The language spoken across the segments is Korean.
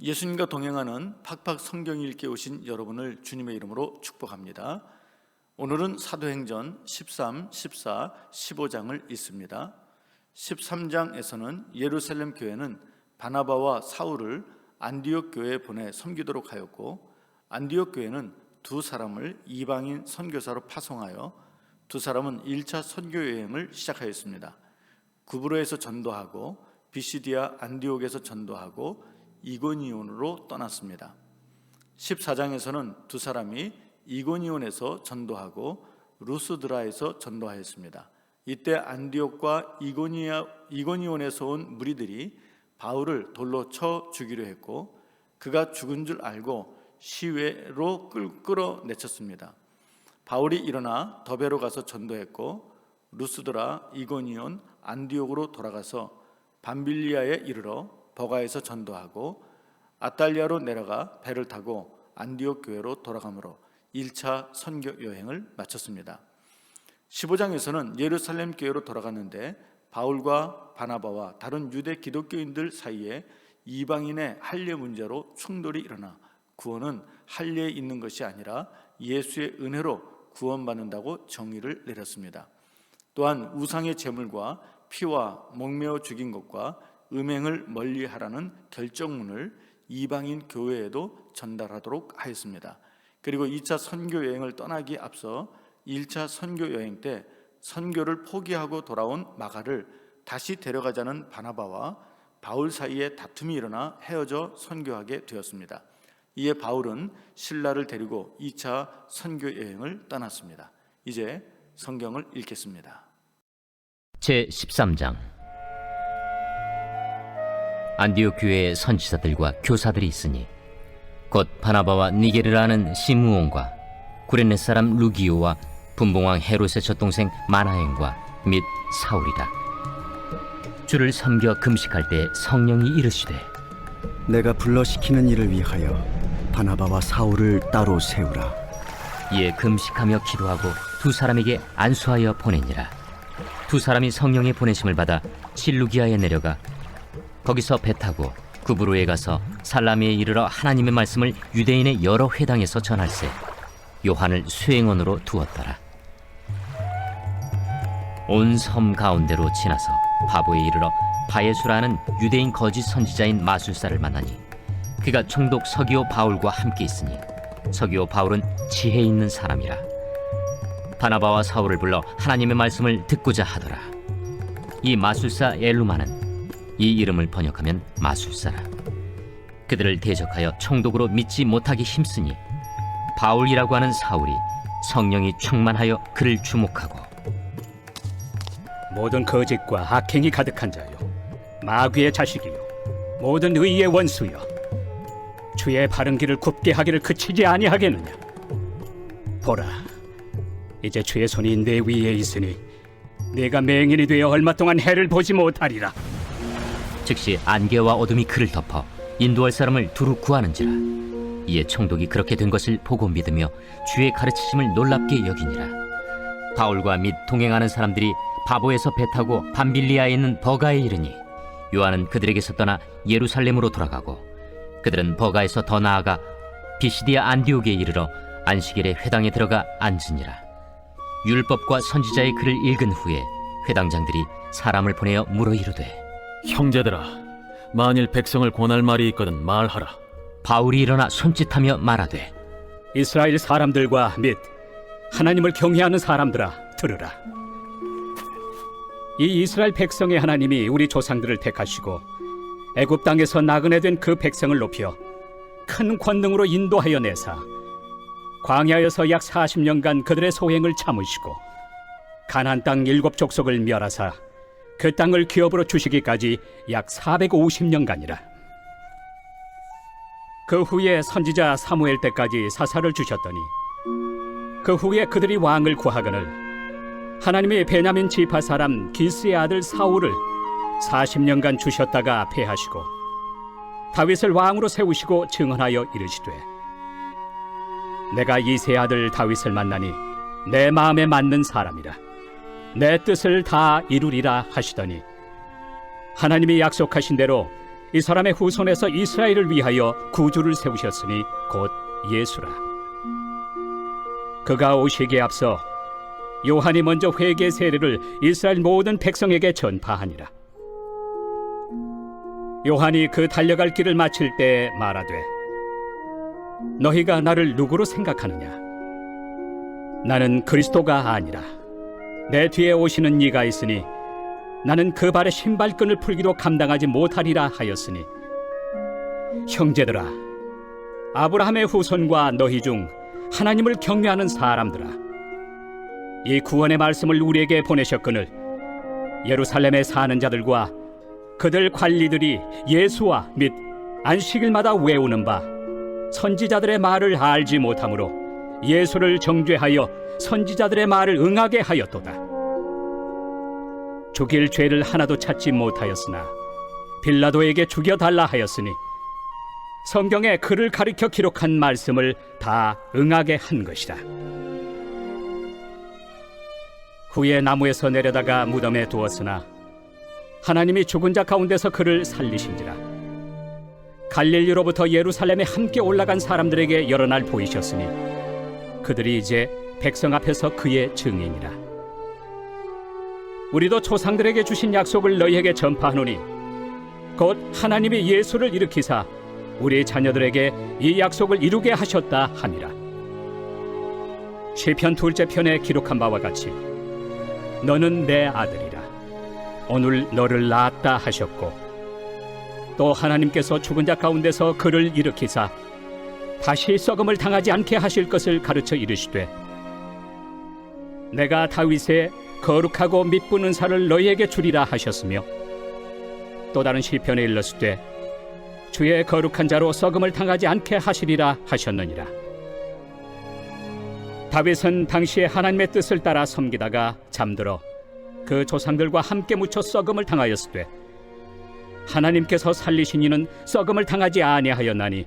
예수님과 동행하는 팍팍 성경 읽기 오신 여러분을 주님의 이름으로 축복합니다. 오늘은 사도행전 13, 14, 15장을 읽습니다. 13장에서는 예루살렘 교회는 바나바와 사울을 안디옥 교회에 보내 섬기도록 하였고 안디옥 교회는 두 사람을 이방인 선교사로 파송하여 두 사람은 1차 선교 여행을 시작하였습니다. 구브로에서 전도하고 비시디아 안디옥에서 전도하고 이고니온으로 떠났습니다. 14장에서는 두 사람이 이고니온에서 전도하고 루스드라에서 전도하였습니다. 이때 안디옥과 이고니아, 이고니온에서 온 무리들이 바울을 돌로 쳐 죽이려 했고 그가 죽은 줄 알고 시외로 끌, 끌어내쳤습니다. 바울이 일어나 더베로 가서 전도했고 루스드라, 이고니온, 안디옥으로 돌아가서 밤빌리아에 이르러 버가에서 전도하고 아탈리아로 내려가 배를 타고 안디옥 교회로 돌아가므로 1차 선교 여행을 마쳤습니다. 15장에서는 예루살렘 교회로 돌아갔는데 바울과 바나바와 다른 유대 기독교인들 사이에 이방인의 할례 문제로 충돌이 일어나 구원은 할례에 있는 것이 아니라 예수의 은혜로 구원받는다고 정의를 내렸습니다. 또한 우상의 제물과 피와 목매어 죽인 것과 음행을 멀리하라는 결정문을 이방인 교회에도 전달하도록 하였습니다. 그리고 2차 선교 여행을 떠나기 앞서 1차 선교 여행 때 선교를 포기하고 돌아온 마가를 다시 데려가자는 바나바와 바울 사이에 다툼이 일어나 헤어져 선교하게 되었습니다. 이에 바울은 신라를 데리고 2차 선교 여행을 떠났습니다. 이제 성경을 읽겠습니다. 제 13장 안디옥 교회의 선지자들과 교사들이 있으니 곧 바나바와 니게르라는 시므온과 구레네 사람 루기오와 분봉왕 헤롯의 젖동생 마나행과 및 사울이라 주를 섬겨 금식할 때 성령이 이르시되 내가 불러시키는 일을 위하여 바나바와 사울을 따로 세우라. 이에 금식하며 기도하고 두 사람에게 안수하여 보내니라 두 사람이 성령의 보내심을 받아 실루기아에 내려가 거기서 배 타고 구브로에 가서 살라미에 이르러 하나님의 말씀을 유대인의 여러 회당에서 전할세. 요한을 수행원으로 두었더라. 온 섬 가운데로 지나서 바보에 이르러 바예수라는 유대인 거짓 선지자인 마술사를 만나니 그가 총독 서기오 바울과 함께 있으니 서기오 바울은 지혜 있는 사람이라. 바나바와 사울을 불러 하나님의 말씀을 듣고자 하더라. 이 마술사 엘루마는 이 이름을 번역하면 마술사라. 그들을 대적하여 총독으로 믿지 못하기 힘쓰니 바울이라고 하는 사울이 성령이 충만하여 그를 주목하고 모든 거짓과 악행이 가득한 자요. 마귀의 자식이요. 모든 의의 원수요. 주의 바른 길을 굽게 하기를 그치지 아니하겠느냐? 보라 이제 주의 손이 내 위에 있으니 내가 맹인이 되어 얼마 동안 해를 보지 못하리라 즉시 안개와 어둠이 그를 덮어 인도할 사람을 두루 구하는지라. 이에 총독이 그렇게 된 것을 보고 믿으며 주의 가르치심을 놀랍게 여기니라. 바울과 및 동행하는 사람들이 바보에서 배 타고 밤빌리아에 있는 버가에 이르니 요한은 그들에게서 떠나 예루살렘으로 돌아가고 그들은 버가에서 더 나아가 비시디아 안디옥에 이르러 안식일에 회당에 들어가 앉으니라. 율법과 선지자의 글을 읽은 후에 회당장들이 사람을 보내어 물어 이르되 형제들아, 만일 백성을 권할 말이 있거든 말하라. 바울이 일어나 손짓하며 말하되 이스라엘 사람들과 및 하나님을 경외하는 사람들아 들으라 이 이스라엘 백성의 하나님이 우리 조상들을 택하시고 애굽 땅에서 나그네 된 그 백성을 높여 큰 권능으로 인도하여 내사 광야에서 약 40년간 그들의 소행을 참으시고 가나안 땅 일곱 족속을 멸하사 그 땅을 기업으로 주시기까지 약 450년간이라. 그 후에 선지자 사무엘 때까지 사사를 주셨더니 그 후에 그들이 왕을 구하거늘 하나님의 베냐민 지파 사람 기스의 아들 사울을 40년간 주셨다가 패하시고 다윗을 왕으로 세우시고 증언하여 이르시되 내가 이세 아들 다윗을 만나니 내 마음에 맞는 사람이라 내 뜻을 다 이루리라 하시더니 하나님이 약속하신 대로 이 사람의 후손에서 이스라엘을 위하여 구주를 세우셨으니 곧 예수라. 그가 오시기에 앞서 요한이 먼저 회개 세례를 이스라엘 모든 백성에게 전파하니라. 요한이 그 달려갈 길을 마칠 때 말하되 너희가 나를 누구로 생각하느냐? 나는 그리스도가 아니라 내 뒤에 오시는 이가 있으니 나는 그 발의 신발끈을 풀기도 감당하지 못하리라 하였으니. 형제들아 아브라함의 후손과 너희 중 하나님을 경외하는 사람들아 이 구원의 말씀을 우리에게 보내셨거늘 예루살렘에 사는 자들과 그들 관리들이 예수와 및 안식일마다 외우는 바 선지자들의 말을 알지 못하므로 예수를 정죄하여 선지자들의 말을 응하게 하였도다. 죽일 죄를 하나도 찾지 못하였으나 빌라도에게 죽여달라 하였으니 성경에 그를 가리켜 기록한 말씀을 다 응하게 한 것이라. 후에 나무에서 내려다가 무덤에 두었으나 하나님이 죽은 자 가운데서 그를 살리신지라. 갈릴리로부터 예루살렘에 함께 올라간 사람들에게 여러 날 보이셨으니 그들이 이제 백성 앞에서 그의 증인이라. 우리도 조상들에게 주신 약속을 너희에게 전파하노니 곧 하나님이 예수를 일으키사 우리 자녀들에게 이 약속을 이루게 하셨다 함이라. 시편 둘째 편에 기록한 바와 같이 너는 내 아들이라 오늘 너를 낳았다 하셨고 또 하나님께서 죽은 자 가운데서 그를 일으키사 다시 썩음을 당하지 않게 하실 것을 가르쳐 이르시되 내가 다윗의 거룩하고 밑부는 살을 너희에게 주리라 하셨으며 또 다른 시편에 일렀을 주의 거룩한 자로 썩음을 당하지 않게 하시리라 하셨느니라. 다윗은 당시에 하나님의 뜻을 따라 섬기다가 잠들어 그 조상들과 함께 묻혀 썩음을 당하였으되 하나님께서 살리신 이는 썩음을 당하지 아니하였나니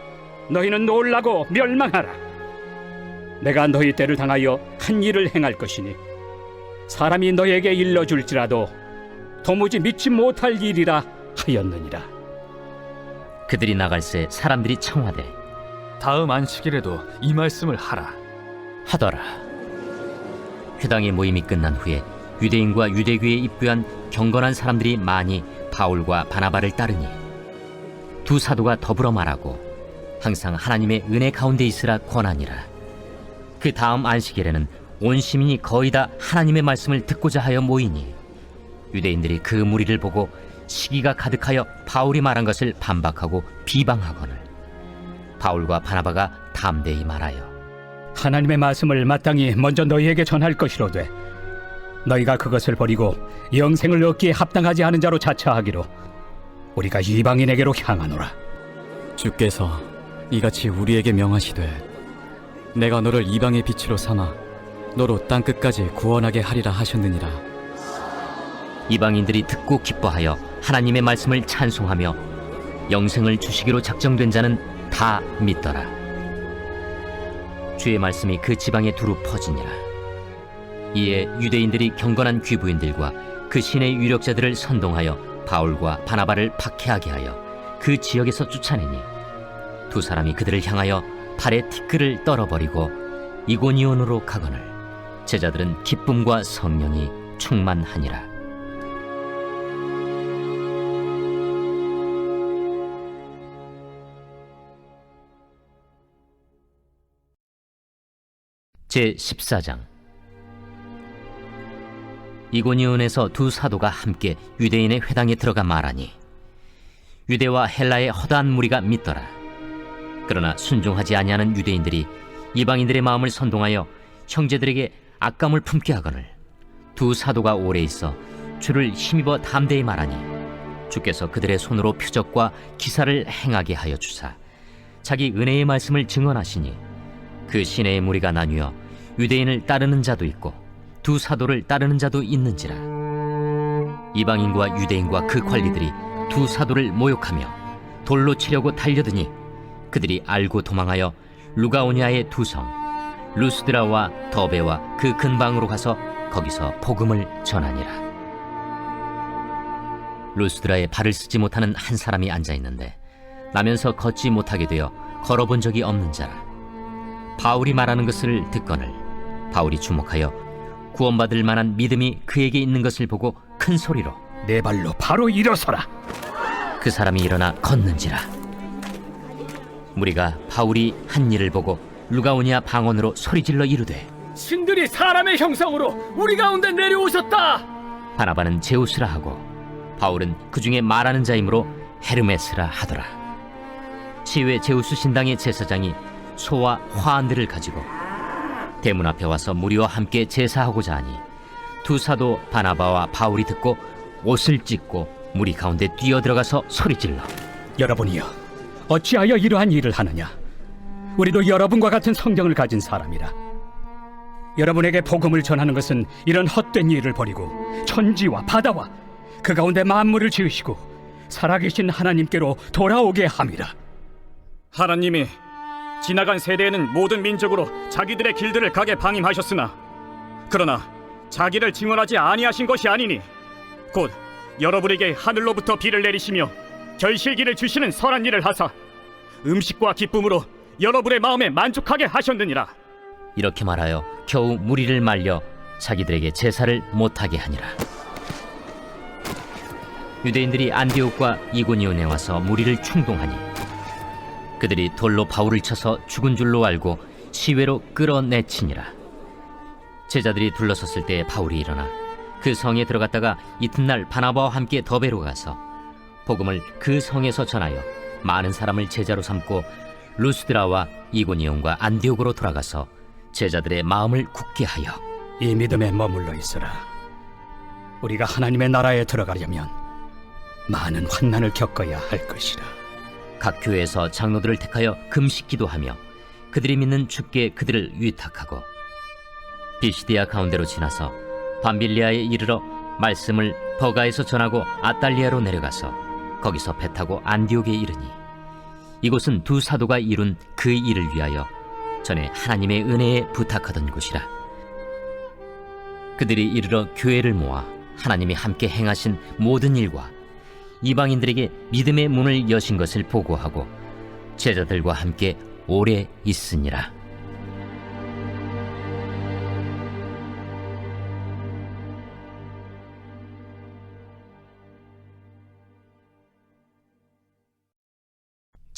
너희는 놀라고 멸망하라 내가 너희 때를 당하여 한 일을 행할 것이니 사람이 너희에게 일러줄지라도 도무지 믿지 못할 일이라 하였느니라 그들이 나갈새 사람들이 청하되 다음 안식일에도 이 말씀을 하라. 하더라. 회당의 모임이 끝난 후에 유대인과 유대교에 입교한 경건한 사람들이 많이 바울과 바나바를 따르니 두 사도가 더불어 말하고 항상 하나님의 은혜 가운데 있으라 권하니라. 그 다음 안식일에는 온 시민이 거의 다 하나님의 말씀을 듣고자 하여 모이니 유대인들이 그 무리를 보고 시기가 가득하여 바울이 말한 것을 반박하고 비방하거늘 바울과 바나바가 담대히 말하여 하나님의 말씀을 마땅히 먼저 너희에게 전할 것이로되 너희가 그것을 버리고 영생을 얻기에 합당하지 않은 자로 자처하기로 우리가 이방인에게로 향하노라 주께서 이같이 우리에게 명하시되 내가 너를 이방의 빛으로 삼아 너로 땅 끝까지 구원하게 하리라 하셨느니라 이방인들이 듣고 기뻐하여 하나님의 말씀을 찬송하며 영생을 주시기로 작정된 자는 다 믿더라. 주의 말씀이 그 지방에 두루 퍼지니라. 이에 유대인들이 경건한 귀부인들과 그 신의 유력자들을 선동하여 바울과 바나바를 박해하게 하여 그 지역에서 쫓아내니 두 사람이 그들을 향하여 발에 티끌을 떨어버리고 이고니온으로 가거늘 제자들은 기쁨과 성령이 충만하니라. 제 14장 이고니온에서 두 사도가 함께 유대인의 회당에 들어가 말하니 유대와 헬라의 허다한 무리가 믿더라 그러나 순종하지 아니하는 유대인들이 이방인들의 마음을 선동하여 형제들에게 악감을 품게 하거늘. 두 사도가 오래 있어 주를 힘입어 담대히 말하니 주께서 그들의 손으로 표적과 기사를 행하게 하여 주사 자기 은혜의 말씀을 증언하시니 그 시내의 무리가 나뉘어 유대인을 따르는 자도 있고 두 사도를 따르는 자도 있는지라. 이방인과 유대인과 그 관리들이 두 사도를 모욕하며 돌로 치려고 달려드니 그들이 알고 도망하여 루가오니아의 두 성 루스드라와 더베와 그 근방으로 가서 거기서 복음을 전하니라. 루스드라에 발을 쓰지 못하는 한 사람이 앉아 있는데 나면서 걷지 못하게 되어 걸어본 적이 없는 자라. 바울이 말하는 것을 듣거늘 바울이 주목하여 구원받을 만한 믿음이 그에게 있는 것을 보고 큰 소리로 내 발로 바로 일어서라. 그 사람이 일어나 걷는지라 무리가 바울이 한 일을 보고 루가오니아 방언으로 소리질러 이르되 신들이 사람의 형상으로 우리 가운데 내려오셨다. 바나바는 제우스라 하고 바울은 그 중에 말하는 자이므로 헤르메스라 하더라 시외 제우스 신당의 제사장이 소와 화환들을 가지고 대문 앞에 와서 무리와 함께 제사하고자 하니 두 사도 바나바와 바울이 듣고 옷을 찢고 무리 가운데 뛰어들어가서 소리질러 여러분이여, 어찌하여 이러한 일을 하느냐? 우리도 여러분과 같은 성경을 가진 사람이라. 여러분에게 복음을 전하는 것은 이런 헛된 일을 버리고 천지와 바다와 그 가운데 만물을 지으시고 살아계신 하나님께로 돌아오게 함이라. 하나님이 지나간 세대에는 모든 민족으로 자기들의 길들을 가게 방임하셨으나 그러나 자기를 증언하지 아니하신 것이 아니니 곧 여러분에게 하늘로부터 비를 내리시며 결실기를 주시는 선한 일을 하사 음식과 기쁨으로 여러분의 마음에 만족하게 하셨느니라 이렇게 말하여 겨우 무리를 말려 자기들에게 제사를 못하게 하니라. 유대인들이 안디옥과 이고니온에 와서 무리를 충동하니 그들이 돌로 바울을 쳐서 죽은 줄로 알고 시외로 끌어내치니라. 제자들이 둘러섰을 때 바울이 일어나 그 성에 들어갔다가 이튿날 바나바와 함께 더베로 가서 복음을 그 성에서 전하여 많은 사람을 제자로 삼고 루스드라와 이고니온과 안디옥으로 돌아가서 제자들의 마음을 굳게 하여 이 믿음에 머물러 있으라. 우리가 하나님의 나라에 들어가려면 많은 환난을 겪어야 할 것이라. 각 교회에서 장로들을 택하여 금식 기도하며 그들이 믿는 주께 그들을 위탁하고 비시디아 가운데로 지나서 밤빌리아에 이르러 말씀을 버가에서 전하고 아달리아로 내려가서 거기서 배 타고 안디옥에 이르니 이곳은 두 사도가 이룬 그 일을 위하여 전에 하나님의 은혜에 부탁하던 곳이라 그들이 이르러 교회를 모아 하나님이 함께 행하신 모든 일과 이방인들에게 믿음의 문을 여신 것을 보고하고 제자들과 함께 오래 있으니라.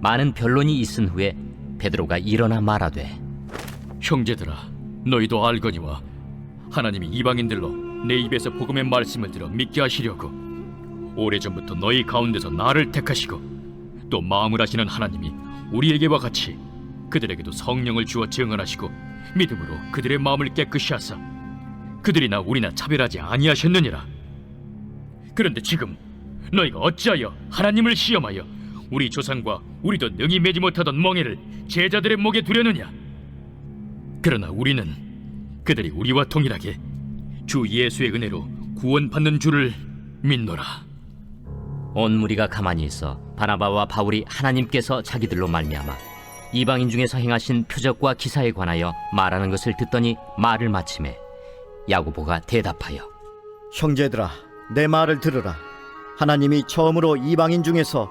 많은 변론이 있은 후에 베드로가 일어나 말하되 형제들아 너희도 알거니와 하나님이 이방인들로 내 입에서 복음의 말씀을 들어 믿게 하시려고 오래전부터 너희 가운데서 나를 택하시고 또 마음을 하시는 하나님이 우리에게와 같이 그들에게도 성령을 주어 증언하시고 믿음으로 그들의 마음을 깨끗이 하사 그들이나 우리나 차별하지 아니하셨느니라. 그런데 지금 너희가 어찌하여 하나님을 시험하여 우리 조상과 우리도 능히 매지 못하던 멍에를 제자들의 목에 두려느냐 그러나 우리는 그들이 우리와 동일하게 주 예수의 은혜로 구원받는 줄을 믿노라 온 무리가 가만히 있어 바나바와 바울이 하나님께서 자기들로 말미암아 이방인 중에서 행하신 표적과 기사에 관하여 말하는 것을 듣더니 말을 마침에 야고보가 대답하여 형제들아, 내 말을 들으라. 하나님이 처음으로 이방인 중에서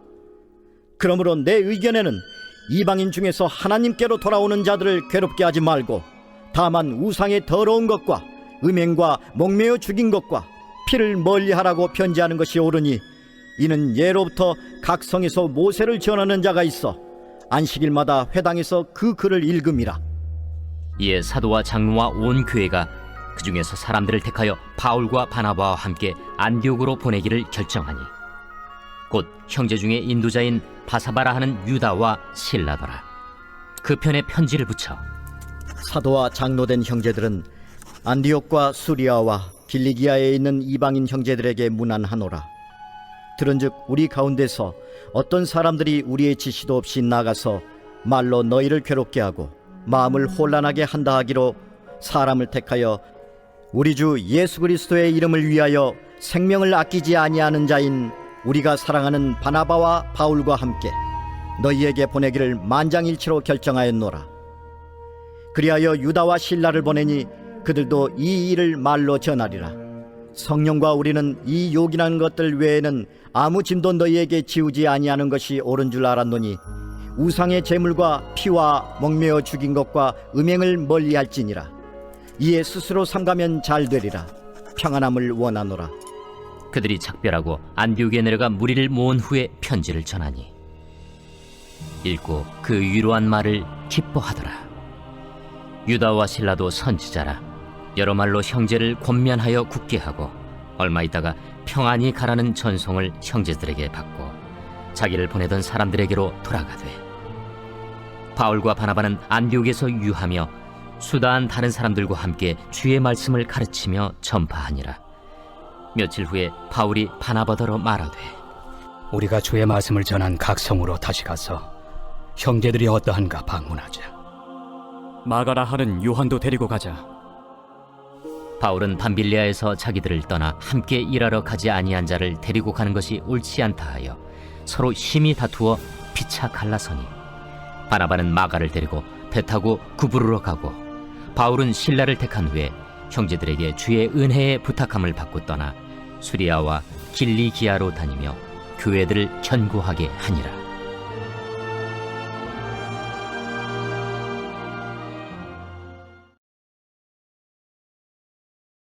그러므로 내 의견에는 이방인 중에서 하나님께로 돌아오는 자들을 괴롭게 하지 말고 다만 우상의 더러운 것과 음행과 목매어 죽인 것과 피를 멀리하라고 편지하는 것이 옳으니 이는 예로부터 각 성에서 모세를 전하는 자가 있어 안식일마다 회당에서 그 글을 읽음이라. 이에 사도와 장로와 온 교회가 그 중에서 사람들을 택하여 바울과 바나바와 함께 안디옥으로 보내기를 결정하니 곧 형제 중에 인도자인 바사바라 하는 유다와 실라더라 그 편에 편지를 붙여 사도와 장로된 형제들은 안디옥과 수리아와 빌리기아에 있는 이방인 형제들에게 문안하노라. 들은즉 우리 가운데서 어떤 사람들이 우리의 지시도 없이 나가서 말로 너희를 괴롭게 하고 마음을 혼란하게 한다 하기로 사람을 택하여 우리 주 예수 그리스도의 이름을 위하여 생명을 아끼지 아니하는 자인 우리가 사랑하는 바나바와 바울과 함께 너희에게 보내기를 만장일치로 결정하였노라. 그리하여 유다와 신라를 보내니 그들도 이 일을 말로 전하리라. 성령과 우리는 이 요긴한 것들 외에는 아무 짐도 너희에게 지우지 아니하는 것이 옳은 줄 알았노니 우상의 제물과 피와 목매어 죽인 것과 음행을 멀리할지니라. 이에 스스로 삼가면 잘 되리라. 평안함을 원하노라. 그들이 작별하고 안디옥에 내려가 무리를 모은 후에 편지를 전하니 읽고 그 위로한 말을 기뻐하더라. 유다와 신라도 선지자라. 여러 말로 형제를 권면하여 굳게 하고 얼마 있다가 평안히 가라는 전송을 형제들에게 받고 자기를 보내던 사람들에게로 돌아가되 바울과 바나바는 안디옥에서 유하며 수다한 다른 사람들과 함께 주의 말씀을 가르치며 전파하니라 며칠 후에 바울이 바나바더러 말하되 우리가 주의 말씀을 전한 각 성으로 다시 가서 형제들이 어떠한가 방문하자. 마가라 하는 요한도 데리고 가자. 바울은 밤빌리아에서 자기들을 떠나 함께 일하러 가지 아니한 자를 데리고 가는 것이 옳지 않다 하여 서로 심히 다투어 피차 갈라서니 바나바는 마가를 데리고 배 타고 구부르러 가고 바울은 신라를 택한 후에 형제들에게 주의 은혜의 부탁함을 받고 떠나 수리아와 길리기아로 다니며 교회들을 견고하게 하니라